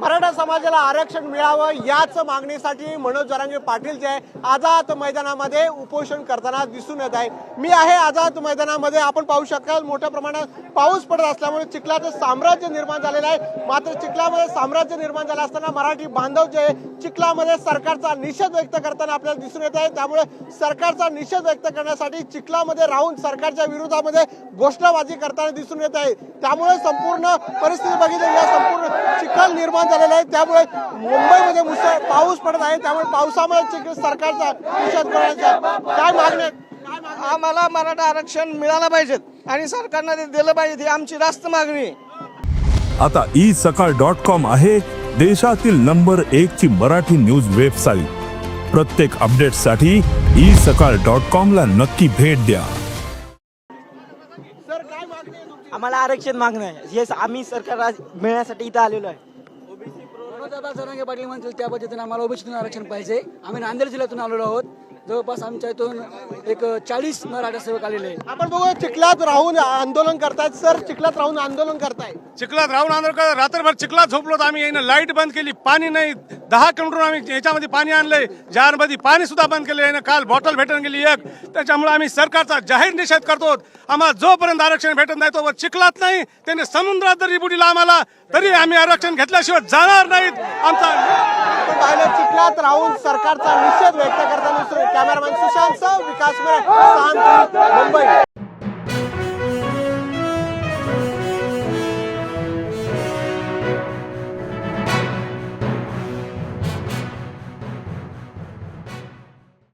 मराठा समाजाला आरक्षण मिळावं याच मागणीसाठी मनोज जरांगे पाटील जे आहे आझाद मैदानामध्ये उपोषण करताना दिसून येत आहे. मी आहे आझाद मैदानामध्ये आपण पाहू शकाल मोठ्या प्रमाणात पाऊस पडत असल्यामुळे चिखलाचं साम्राज्य निर्माण झालेलं आहे. मात्र चिखलामध्ये साम्राज्य निर्माण झालं असताना मराठी बांधव जे आहे, चिखलामध्ये सरकारचा निषेध व्यक्त करताना आपल्याला दिसून येत आहे. त्यामुळे सरकारचा निषेध व्यक्त करण्यासाठी चिखलामध्ये राहून सरकारच्या विरोधामध्ये घोषणाबाजी करताना दिसून येत आहे. त्यामुळे संपूर्ण परिस्थिती बघितली या संपूर्ण चिखल निर्माण झालेला आहे. त्यामुळे मुंबईमध्ये मुसळ पाऊस पडत आहे. त्यामुळे पावसामुळे चिखल सरकारचा निषेध करण्याचा काय मागणी? आम्हाला मराठा आरक्षण मिळालं पाहिजेत आणि सरकारनं ते दिलं पाहिजे. ही आमची रास्त मागणी आता ई सकाळ डॉट कॉम आहे. देशातील नंबर एक ची मराठी न्यूज वेबसाईट. प्रत्येक अपडेटसाठी ई सकाळ डॉट कॉम ला नक्की भेट द्या? आम्हाला आरक्षण मागणं आहे. हे आम्ही सरकार मिळण्यासाठी इथं आलेलो आहे. मनोजदादा जरांगे पाटील म्हणतील त्या पद्धतीने आम्हाला ओबीसीतून आरक्षण पाहिजे. आम्ही नांदेड जिल्ह्यातून आलेलो आहोत. जवळपास आमच्या इथून एक चाळीस मराठा सेवक आलेले आपण बघू चिखलात राहून आंदोलन करतायत. सर चिखलात राहून आंदोलन करताय. चिखलात राहून आंदोलन रात्रभर चिखलात झोपलो तर आम्ही. यानं लाइट बंद केली पाणी नाही. दहा किलोमीटर आम्ही याच्यामध्ये पाणी आणलंय. जारमध्ये पाणी सुद्धा बंद केलं यानं काल बॉटल भेटून गेली एक. त्याच्यामुळे आम्ही सरकारचा जाहीर निषेध करतो. आम्हाला जोपर्यंत आरक्षण भेटत नाही तोवर चिखलात नाही. त्याने समुद्रात जरी बुडीला आम्हाला तरी आम्ही आरक्षण घेतल्याशिवाय जाणार नाहीत. आमचा चिखलात राहून सरकारचा निषेध व्यक्त करताना. कॅमेरामॅन सुशांत सह विकास मेरे, मुंबई.